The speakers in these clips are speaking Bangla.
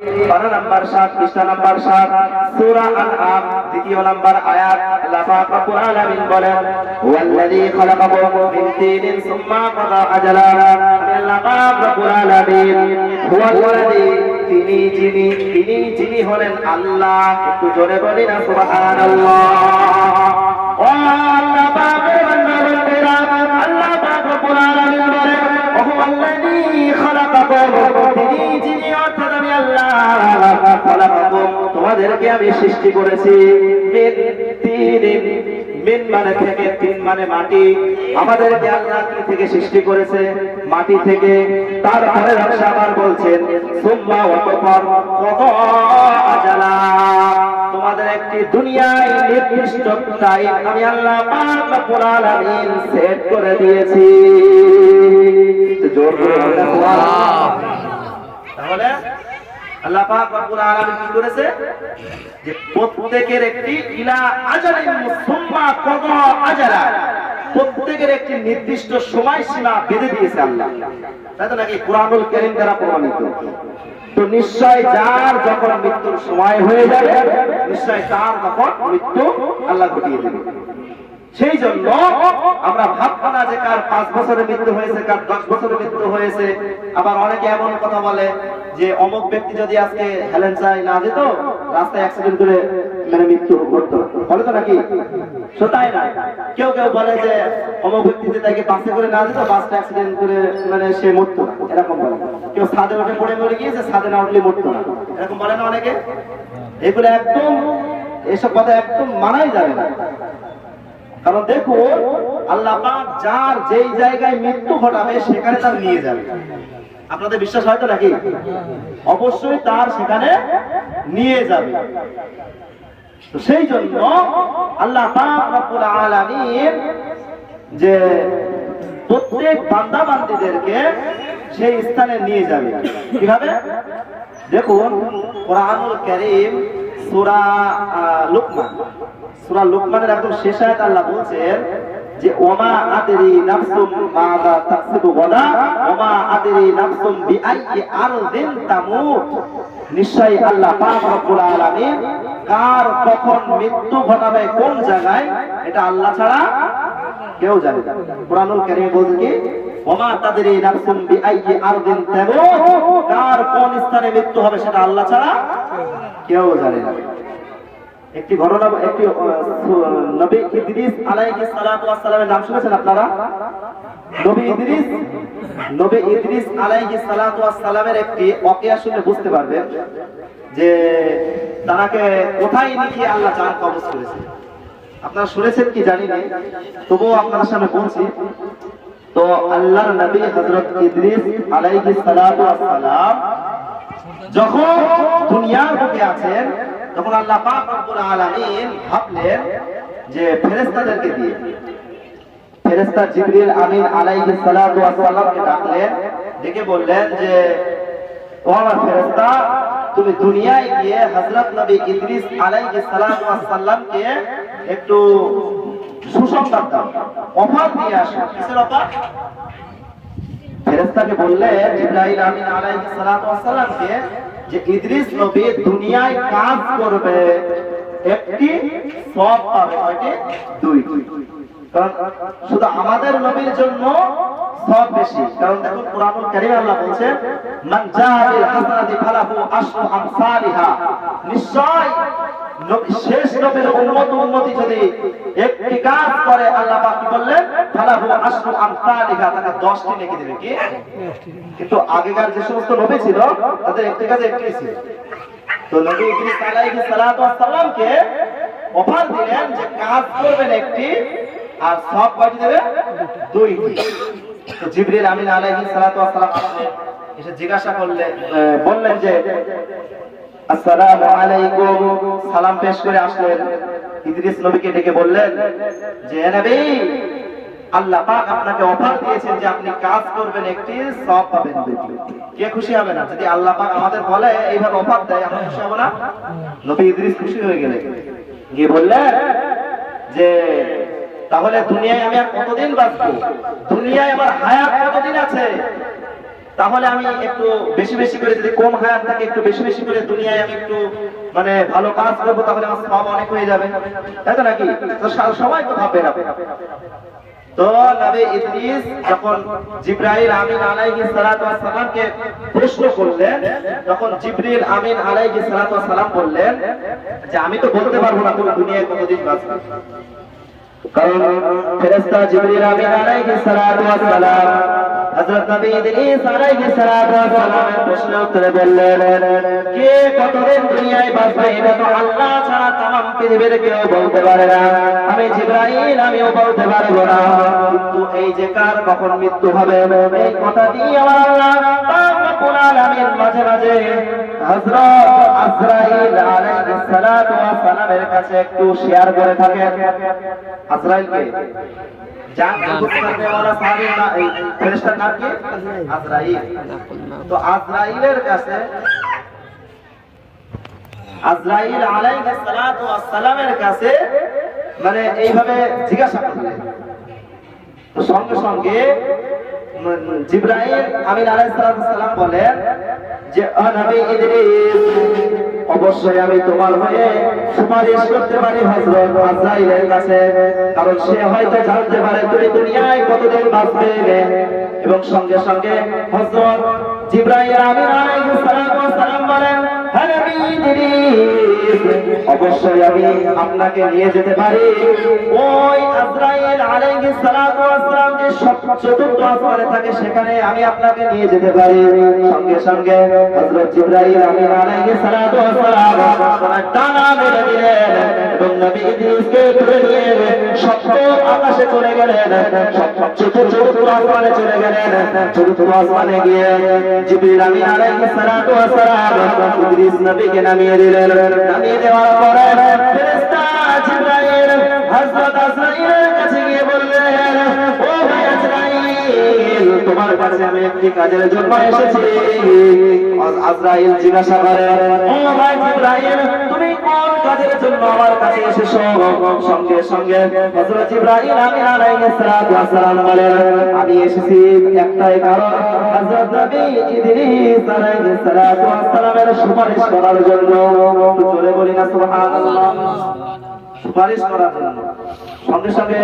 বারো নাম্বার সাত, পৃষ্ঠা নাম্বার সাত, সূরা আনআম, দ্বিতীয় নাম্বার আয়াত, আল্লাহ পাক রব্বুল আলামিন বলেন, ওয়াল্লাযী খালাকাকুম মিন তিনিন সুম্মা কাদা আজালা। আল্লাহ পাক রব্বুল আলামিন হুয়াল্লাযী তিনি, যিনি তিনি, যিনি হলেন আল্লাহ। একটু জোরে বলি না, সুবহানাল্লাহ। ও আল্লাহ পাকের বান্দারা আল্লাহ পাক রব্বুল আলামিন বলেন ওহুয়াল্লাযী খালাকাকুম তোমাদেরকে আমি সৃষ্টি করেছি। মিন মানে থেকে, তিন মানে মাটি। থেকে সৃষ্টি করেছে? মাটি থেকে। রক্ষা আবার বলছেন, সুম্মা অতঃপর কত আজালা। তোমাদের একটি দুনিয়ায় নির্দিষ্ট টাইম আমি আল্লাহ পাক রব্বুল সেট করে দিয়েছি একটু জোর করে বলেন, সুবহানাল্লাহ। তাহলে আল্লাহ কি করেছে? যে প্রত্যেকের একটি প্রত্যেকের একটি নির্দিষ্ট সময়সীমা বেঁধে দিয়েছে আল্লাহ। তাই তো নাকি কুরআনুল কারীম দ্বারা প্রমাণিত? তো নিশ্চয় যার যখন মৃত্যুর সময় হয়ে যাবে, নিশ্চয় তার তখন মৃত্যু আল্লাহ ঘটিয়ে দেবে। সেই জন্য আমরা ভাববো না যে কার পাঁচ বছরের মৃত্যু হয়েছে, কার দশ বছরের মৃত্যু হয়েছে। আবার অনেকে এমন কথা বলে যে অমুক ব্যক্তি যদি আজকে হেলেন্সায় না যেত, রাস্তায় অ্যাক্সিডেন্ট করে মানে মৃত্যু ঘটতো বলে তো নাকি? তো না। কেউ কেউ বলে যে অমুক ব্যক্তি যদি তাকে বাসে করে না যেত বাসটা অ্যাক্সিডেন্ট করে মানে সে মরতো না। এরকম বলে। কেউ ছাদে উঠে পড়ে মরে গিয়েছে, ছাদে না উঠলে মরতো না। এরকম বলে না অনেকে? এগুলো একদম, এসব কথা একদম মানাই যাবে না। কারণ দেখুন, আল্লাহ যার যেই জায়গায় মৃত্যু ঘটাবে, সেখানে তার নিয়ে যাবে। আপনাদের বিশ্বাস হয়তো নাকি? অবশ্যই তার সেখানে নিয়ে যাবে। তো সেই জন্য আল্লাহ যে প্রত্যেক বান্দা বান্দীদেরকে সেই স্থানে নিয়ে যাবে। কীভাবে? দেখুন, কোরআনুল কারীম সূরা লুকমান। লুকমানের একদম শেষ আয়াত আল্লাহ বলছেন যে, ওমা নাফসুম তাকসিবু গাদা ওমা নাফসুম আরদিন তামুত। আল্লাহ পাক রব্বুল আলামিন কার কখন মৃত্যু ঘটাবে, কোন জায়গায়, এটা আল্লাহ ছাড়া কেউ জানে না। কোরআনুল কারীম বলছে কি, ওমা তাদরি নাফসুম বিআইয়ি আরদিন তামুত। কার কোন স্থানে মৃত্যু হবে সেটা আল্লাহ ছাড়া কেউ জানে না। একটি ঘটনা, একটি নবী ইদ্রিস আলাইহিস সালাতু ওয়াস সালামের নাম শুনেছেন আপনারা? নবী ইদ্রিস নবী ইদ্রিস আলাইহিস সালাতু ওয়াস সালামের একটি ওকিয়া শুনে বুঝতে পারবেন যে তাকে কোথায় নিয়ে আল্লাহ জান কবজ করেছে। আপনারা শুনেছেন কি জানি না তবুও আপনাদের সামনে বলছি তো আল্লাহর নবী হযরত ইদ্রিস আলাইহিস সালাতু ওয়াস সালাম যখন দুনিয়ার বুকে আছেন তখন আল্লাহ পাক রব্বুল আলামিন ভাবলেন যে ফেরেশতাদেরকে দিয়ে। ফেরেশতা জিবরিল আমিন আলাইহিস সালাতু ওয়াস সালামকে ডাকলেন, ডেকে বললেন যে, ও আমার ফেরেশতা, তুমি দুনিয়ায় গিয়ে হযরত নবী ইদ্রিস আলাইহিস সালাতু ওয়াস সালামকে একটু সুসংবাদ দাও, অফার দিয়ে আসো। কিসের অফার? ফেরেশতাকে বললেন ইব্রাহিম আমিন আলাইহিস সালাতু ওয়াস সালামকে যে ইদ্রিস নবী দুনিয়ায় কাজ করবে, একটি সব পাবে, কয়টি? দুই। কারণ শুধু আমাদের নবীর জন্য সব বেশি। কারণ আমসালিহা। নিশ্চয় শেষ নবীর উম্মত উন্নতি যদি একটি কাজ করে, আল্লাহ পাক বললেন? ফালাহু আশরু আমসালিহা, তাকে 10টি নেকি দেবে। কি? কিন্তু আগেকার যে সমস্ত নবী ছিল, তাদের একটি কাজে একটি ছিল। তো নবী ইদ্রিস আলাইহিস সালামকে অফার দিলেন যে কাজ করবেন একটি, আর সব কয়টি দেবে? দুইটি। তো জিবরিল আমিন আলাইহিস সালাম এসে জিজ্ঞাসা করলেন বললেন যে আসসালামু আলাইকুম। সালাম পেশ করে আসলেন। ইদ্রিস নবীকে ডেকে বললেন, যে নবী, আল্লাহ পাক আপনাকে অফার দিয়েছেন যে আপনি কাজ করবেন, একটি সব পাবেন কে খুশি হবে না? যদি আল্লাহ পাক আমাদের বলে, এইভাবে অফার দেয়, আমরা খুশি হব না? নবী ইদ্রিস খুশি হয়ে গেলেন। গিয়ে বললেন, যে, তাহলে দুনিয়ায় আমি আর কতদিন বাঁচবো? দুনিয়ায় আমার হায়াত কতদিন আছে? তাহলে আমি একটু বেশি বেশি করে যদি কম হায়াত থাকে, একটু বেশি বেশি করে দুনিয়ায় আমি একটু মানে ভালো কাজ করব, তাহলে আমার সব অনেক হয়ে যাবে। তাই তো নাকি? সবাই তো ভাববে না আমি তো বলতে পারব না তুমি দুনিয়ায় কতদিন বাঁচবে? কারণ ফেরেশতা জিবরিল আমিন আলাইহিস সালাতু ওয়াস সালাম হযরত নবী ইদ্রিস আলাইহিস সালাতু ওয়াস সালামের প্রশ্নের উত্তরে বললেন কে কতদিন দুনিয়ায় বাঁচবে এটা তো আল্লাহ ছাড়া तमाम পৃথিবীর কেউ বলতে পারে না আমি জিবরাইল আমিও বলতে পারবো না কিন্তু এই যে কার কখন মৃত্যু হবে এই কথা দিয়ে আমার আল্লাহ পাক রব্বুল আলামিন মাঝে মাঝে হযরত আজরাইল আলাইহিস সালাতু সালামের কাছে একটু শেয়ার করে থাকে আজরাইলকে। আজরাইল। তো আজরাইলের কাছে আজরাইল আলাইহিস সালাতু ওয়াস সালামের কাছে মানে এইভাবে জিজ্ঞাসা করলেন। তো সঙ্গে সঙ্গে জিব্রাইল আমিন আলাইহিস সালাতু ওয়াস সালাম বলেন যে "ও ইদ্রিস অবশ্যই আমি তোমার হয়ে সুপারিশ করতে পারি হজরত কাছে। কারণ সে হয়তো জানতে পারে তুমি দুনিয়ায় কতদিন বাঁচবে। এবং সঙ্গে সঙ্গে হজরত জিব্রাইল আমিন আলাইহিস সালাম বলেন "হে নবী ইদ্রিস অবশ্যই আমি আপনাকে নিয়ে যেতে পারি। ওই চতুর্থ আসমানে থাকে, সেখানে আমি আপনাকে নিয়ে যেতে পারি। আকাশে চলে গেলেন নবীকে নামিয়ে দিলেন। নামিয়ে দেওয়ার পরে তোমার কাছে আমি একটি কাজের জন্য এসেছি। আজরাইল জিজ্ঞাসা করে, ও ভাই জিবরাইল কাজের জন্য আমার কাছে এসেছ সঙ্গে সঙ্গে হযরত জিবরাইল আমিন আলাইহিস সালাতু ওয়াস সালাম বলেন, আমি এসেছি একটাই কারণ। হযরত নবী ইদ্রিস আলাইহিস সালাতু ওয়াস সালামের সুপারিশ করার জন্য। জোরে বলি না, সুবহানাল্লাহ। সুপারিশ করার জন্য। সঙ্গে সঙ্গে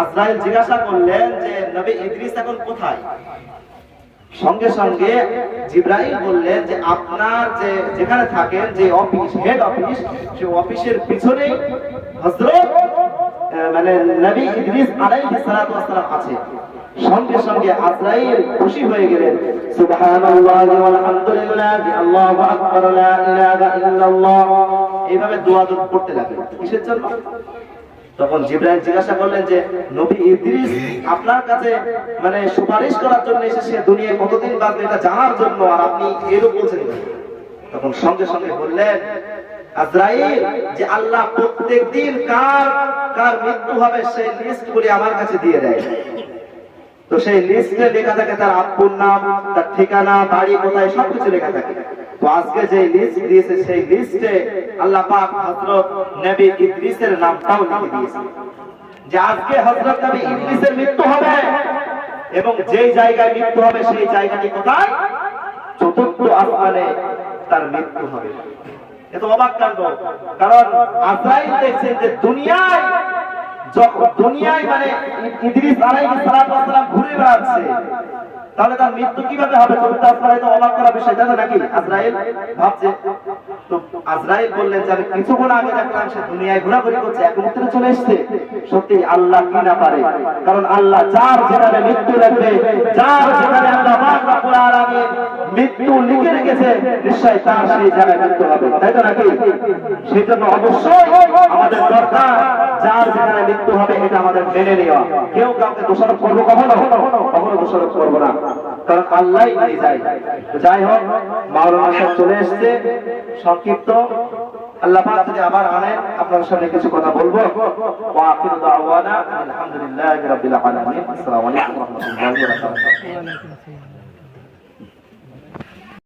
আজরাইল জিজ্ঞাসা করলেন যে, নবী ইদ্রিস এখন কোথায়? সঙ্গে সঙ্গে জিব্রাইল বললেন যে আপনার যে যেখানে থাকেন, যে অফিস হেড অফিস সে অফিসের পিছনেই হযরত মানে নবী ইদ্রিস আলাইহিস সালাতু ওয়াস সালাম আছে। সঙ্গে সঙ্গে আজরাইল খুশি হয়ে গেলেন। সুবহানাল্লাহি ওয়াল হামদুলিল্লাহি, আল্লাহু আকবার, লা ইলাহা ইল্লাল্লাহ। এইভাবে দোয়া করতে লাগলেন। কিসের জন্য? তখন জিব্রাইল জিজ্ঞাসা করলেন যে, নবী ইদ্রিস, আপনার কাছে মানে সুপারিশ করার জন্য এসেছে দুনিয়ায় কতদিন বাঁচবে এটা জানার জন্য আর আপনি এরও বলছেন তখন সঙ্গে সঙ্গে বললেন, আজরাইল, যে আল্লাহ প্রত্যেক দিন কার কার মৃত্যু হবে সেই লিস্ট গুলি আমার কাছে দিয়ে দেয়। তো সেই লিস্টে লেখা থাকে তার আব্বুর নাম, তার ঠিকানা, বাড়ি কোথায়, সবকিছু লেখা থাকে। তো আজকে যে লিস্ট দিয়েছে, সেই লিস্টে আল্লাহ পাক হযরত নবী ইদ্রিসের নামটাও লিখে দিয়েছে। যে আজকে হযরত নবী ইদ্রিসের মৃত্যু হবে এবং যেই জায়গায় মৃত্যু হবে, সেই জায়গাটি কোথায়? চতুর্থ আসমানে তার মৃত্যু হবে। এত অবাক কাণ্ড। কারণ আজরাইল দেখছেন যে দুনিয়ায় দুনিয়ায় মানে ইদ্রিস আলাইহিস সালাম ঘুরে বেড়াচ্ছে তাহলে তার মৃত্যু কীভাবে হবে? চতুর্থ আসমানে তো অবাক করা বিষয় তো নাকি? আজরাইল ভাবছে, তো আজরাইল বললেন যে আমি কিছুক্ষণ আগে দেখলাম সে দুনিয়ায় ঘোরাঘুরি করছে, এক মুহূর্তে চলে এসেছে। সত্যি আল্লাহ কি না পারে? কারণ আল্লাহ যার যেখানে মৃত্যু রাখবে যার যেখানে আল্লাহ পাক রব্বুল আলামিন মৃত্যু লিখে রেখেছে নিশ্চয় তার সেই জায়গায় মৃত্যু হবে। তাই তো নাকি? সেই জন্য অবশ্যই আমাদের দরকার, যার যেখানে মৃত্যু হবে, এটা আমাদের মেনে নেওয়া। কেউ কাউকে দোষারোপ করব কখনো? কখনো দোষারোপ করব না। কারণ আল্লাহ যাই হোক, মাওলানা সাহেব চলে এসছে। সংক্ষিপ্ত। আল্লাহ যদি আবার আনেন, আপনার সামনে কিছু কথা বলব। আখিরু আলহামদুলিল্লাহি বারাকাতুহু।